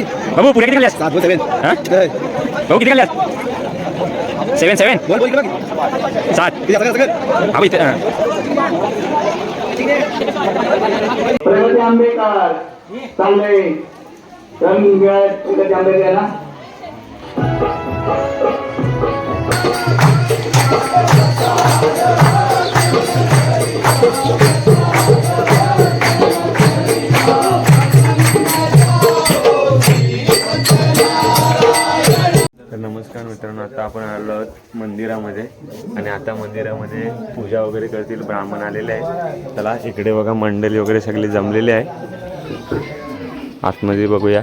बाबू पुढे किती खाल्ल्यास सात बोल सेवन हा भाऊ किती खाल्ल्यास सेवन सेवन बोल बोल किती बाकी? सात किती आता काय सगळं? बाबू इथे हां. प्रगती आंबेकर चांगले रंग मिळत प्रगती आंबेकर मित्रांनो आता आपण आलो आहोत मंदिरामध्ये. आणि आता मंदिरामध्ये पूजा वगैरे करतील ब्राह्मण आलेले आहे चला इकडे बघा मंडळी वगैरे सगळे जमलेले आहे. आतमध्ये बघूया.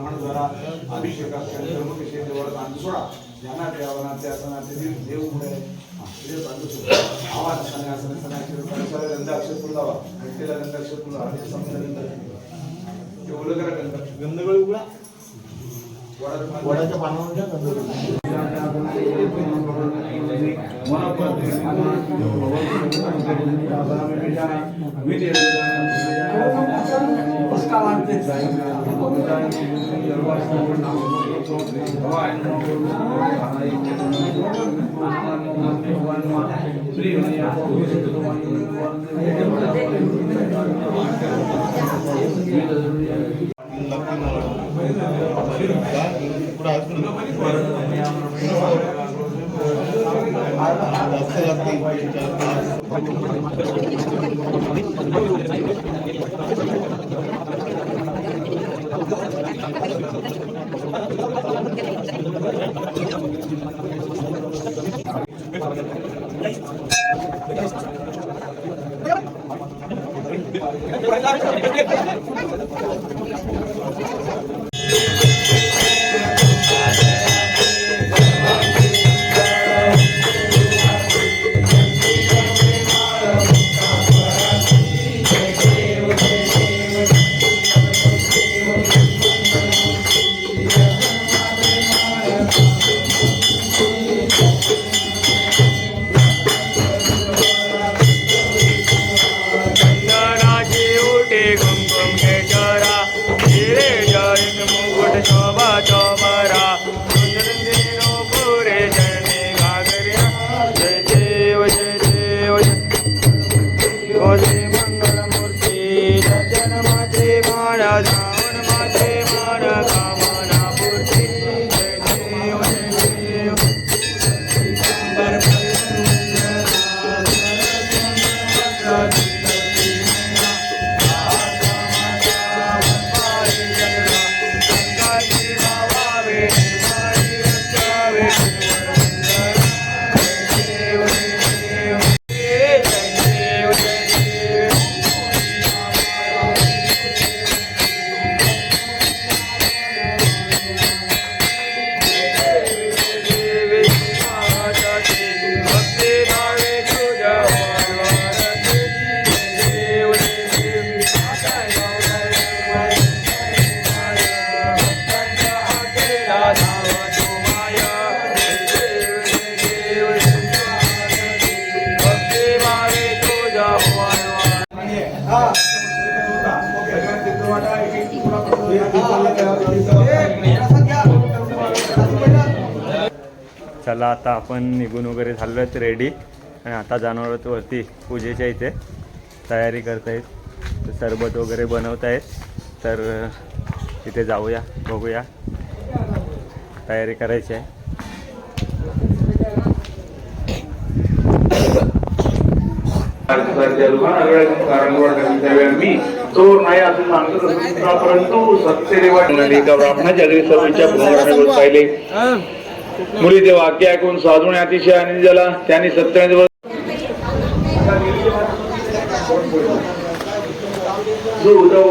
ब्राह्मण द्वारा अभिषेकात धर्मविषयी जवळ तांदूळ सोडा ज्यांना देवाना त्या सणाचे दिन देव पुढे देव तांदूळ सोडा आवाज सणाचे पंचाला गंध अक्षर फुलावा व्यक्तीला गंध अक्षर फुलावा आणि समजा गंध ते ओलं करा गंध गंधगोळी उघडा वडाच्या కూడా రాత్రి Thank you. चला आता आपण निघून वगैरे झालो आहेत रेडी आणि आता जाणार आहोत वरती पूजेच्या इथे तयारी करतायत. सरबत वगैरे बनवतायत. तर इथे जाऊया बघूया. तयारी करायची आहे. परंतु सत्य नाही असं सांगत परंतु सत्यदेवा ब्राह्मणाच्या पाहिले. मुली ते वाक्य ऐकून साधून अतिशय आनंद झाला. त्यांनी सत्याने जो उद्धव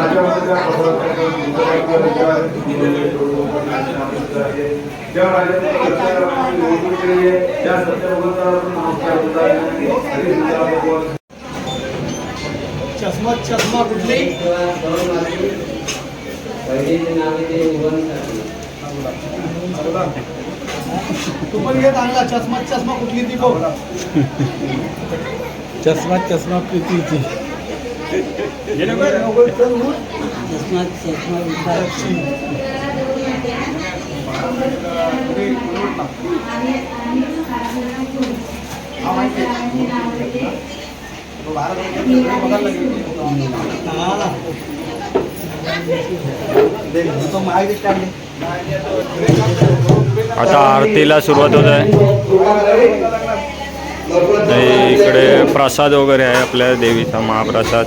राज्यामध्ये चष्मा चष्मा कुठली? तू पण घे चांगला चष्मा चष्मा कुठली ती बघ. चष्मा चष्मा प्रीतीची. आता आरतीला सुरुवात होत आहे. इकडे प्रसाद वगैरे आहे आपल्या देवीचा महाप्रसाद.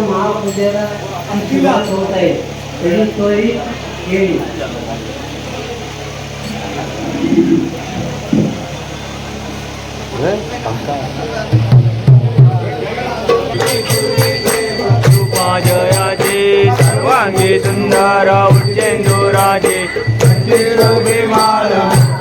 महापूजेला सुरुवात होत आहे त्याची सोय केली जयाचे सर्वांगी सुंदर उच्चेंदुराजे मंदिर माळ जय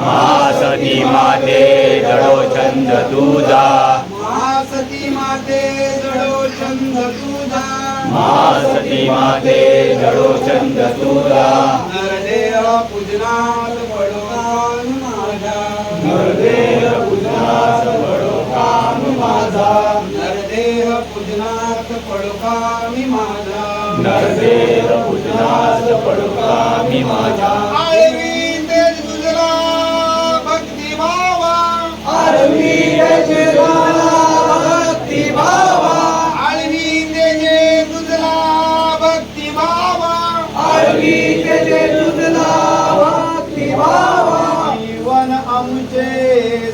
महासती माते जडो छंद तुझा. महासती माते जडो छंद तुझा. महासती माते जडो छंद तुझा. नरदेह पूजनात पडो कान माझा. नरदेह पूजनास पडो काम माझा. नरदेह पूजनात पडो कामी माझा. नरदेह पूजनास पडो कामी भावा भावा आळवी भावा जीवन आमचे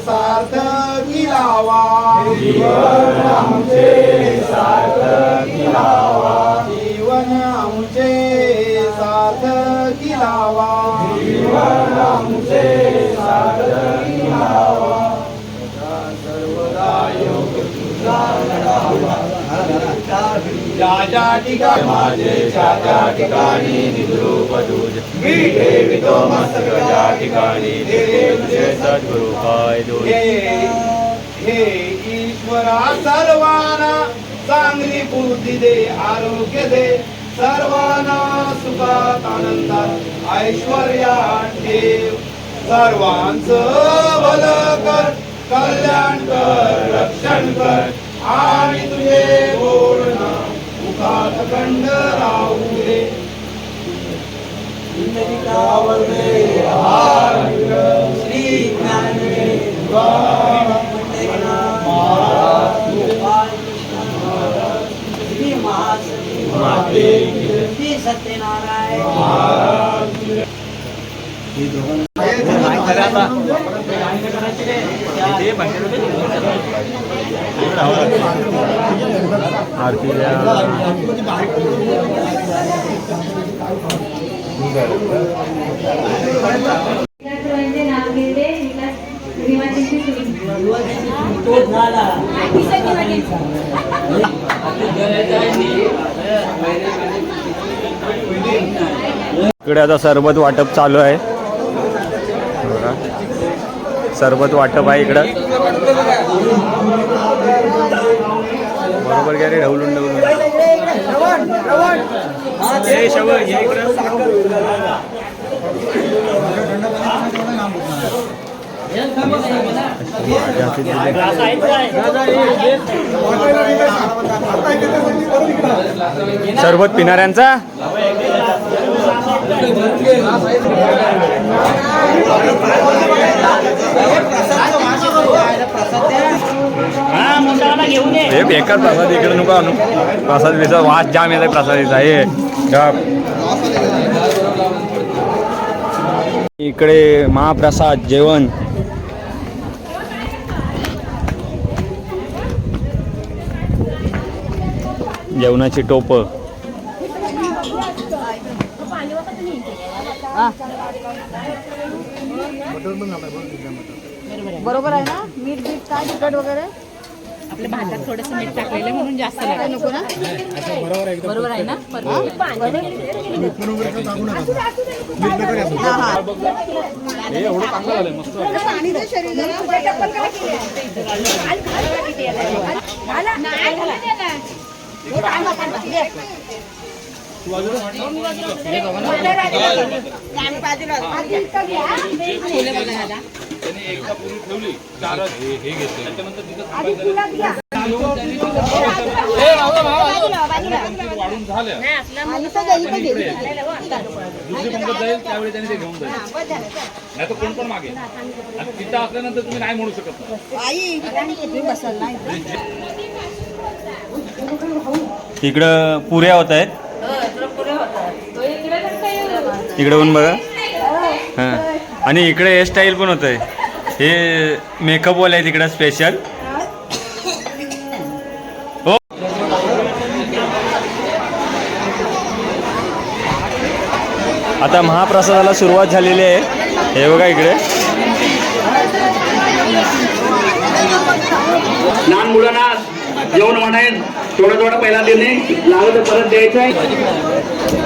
सार्थकी लावा जीवन आमचे सार्थकी लावा. सार्थकी जीवन आमचे सार्थकी लावा ज्या ज्या ठिकाणी माझे ज्या ठिकाणी निद्रूप तुझ मी ठेवितो मस्तक ज्या ठिकाणी तुझे सद्गुरु पाय हे ईश्वरा सर्वांना चांगली बुद्धी दे आरोग्य दे. सर्वांना सुखात आनंदात ऐश्वर्यात ठेव सर्वांचं भलं कर कल्याण कर रक्षण कर. आणि तुझे बोलण मुखात खंड राहू दे. श्री ज्ञानदेव. इकडे आता सरबत वाटप चालू आहे. बघा. सरबत वाटप आहे इकडं. बरोबर घ्या रे ढवलून ढवलून सरबत पिणाऱ्यांचा? हे बेकार प्रसाद इकडे नको आणू. प्रसाद बिसाद वास जाम येत प्रसादीचा हे. इकडे महाप्रसाद जेवण. जेवणाची टोप. बरोबर आहे ना मीठ बीठ काय तिखट वगैरे आपल्या भातात थोडस मीठ टाकलेलं म्हणून जास्त काय लागतं नको ना बरोबर आहे ना हा हा पाणी दे शरीराला आणि तर गेली तर गेली दुसरी पंगत जाईल त्यावेळी त्यांनी ते घेऊन जाईल नाही तर कोण पण मागे आणि तिथं असल्यानंतर तुम्ही नाही म्हणू शकत नाही इकडं पुऱ्या होत आहेत. इकडे पण बघा. हां. आणि इकडे हेअरस्टाईल पण होत आहे हे मेकअप वाले आहेत इकडं स्पेशल हो. आता महाप्रसादाला सुरुवात झालेली आहे. हे बघा इकडे. लहान मुलांना जेवण म्हणायन थोडं थोडं पहिला देणे लागलं तर परत द्यायचं आहे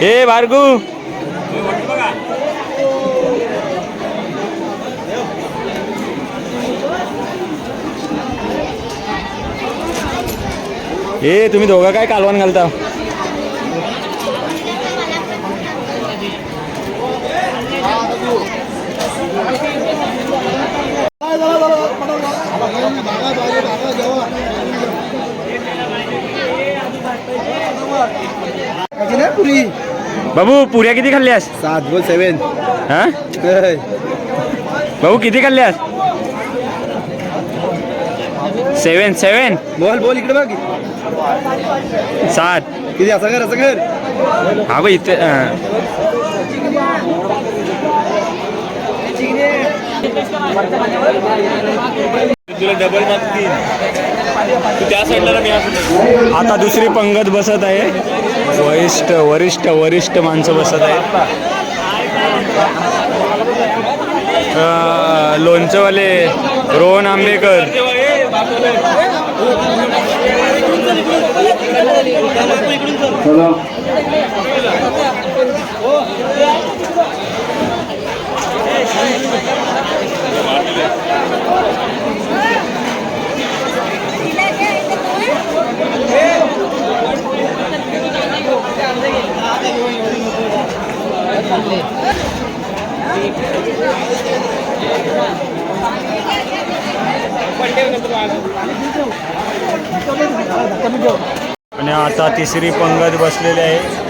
हे भार्गू. ए तुम्ही दोघं काय कालवण घालता? पुरी बाबू पुऱ्या किती खाल्ल्यास सात बोल सेवन हा? भाऊ किती खाल्ल्यास सेवन सेवन बोल बोल इकडे बघ. सात. किती असं कर असं कर. हा बघ इथे हा. आता दुसरी पंगत बसत आहे. वरिष्ठ वरिष्ठ वरिष्ठ माणसं बसत आहेत लोणचंवाले रोहन आंबेकर Hello. आणि आता तिसरी पंगत बसलेली आहे.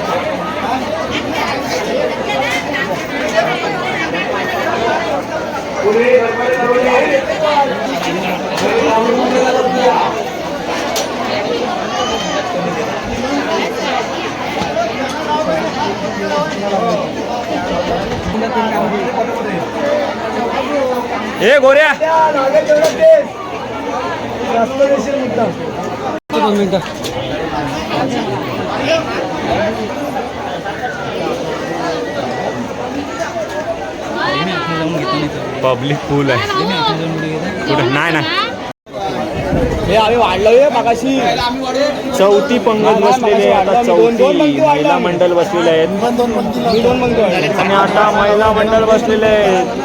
ए गोऱ्या. पब्लिक पूल आहे. कुठं नाही ना हे आम्ही वाढलो मागाशी. चौथी पंगत बसलेली आहे. आता चौथी महिला मंडळ बसलेले आहेत. दोन आणि आता महिला मंडळ बसलेले आहेत.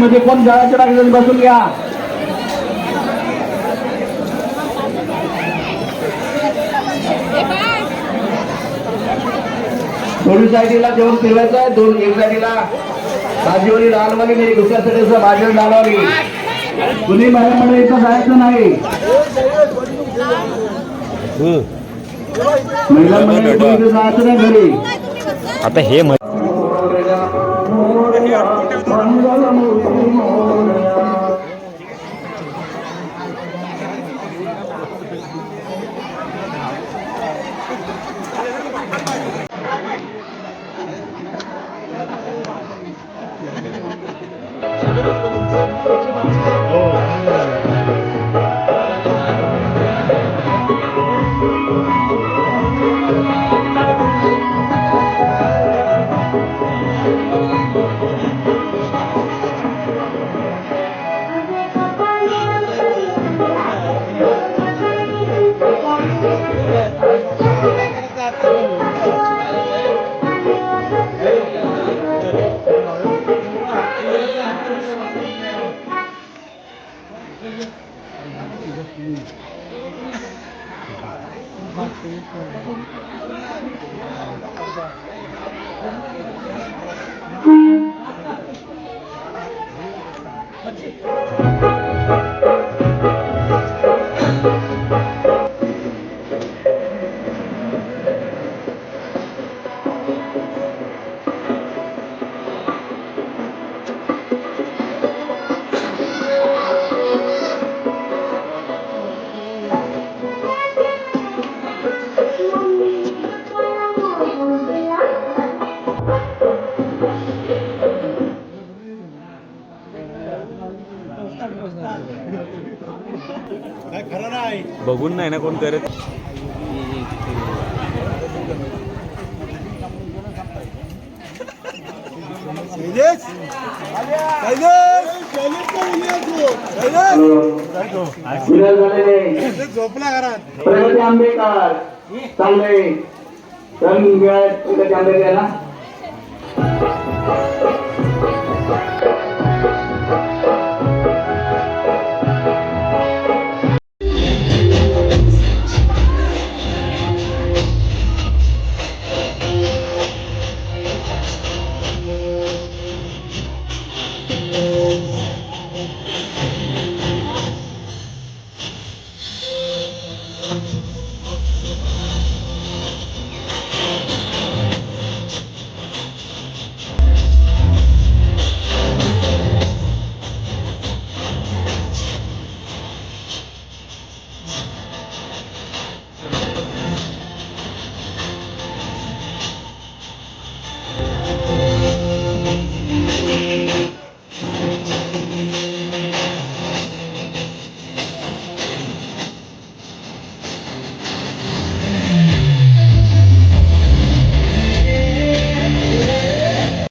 मध्ये कोण जळाच्या टाकीत बसून घ्या. दोन्ही साईडला जेवण फिरवायचं आहे. दोन एक साईडला. भाजीवाली लालवाली नाही दुसऱ्या साईडला भाजीवाली लालवाली. कुणी बाहेर मध्ये इथं जायचं नाही. महिला जायचं नाही घरी. आता हे म- बघून नाही ना कोण करत. झोपला घरात. आंबेकर चांगले.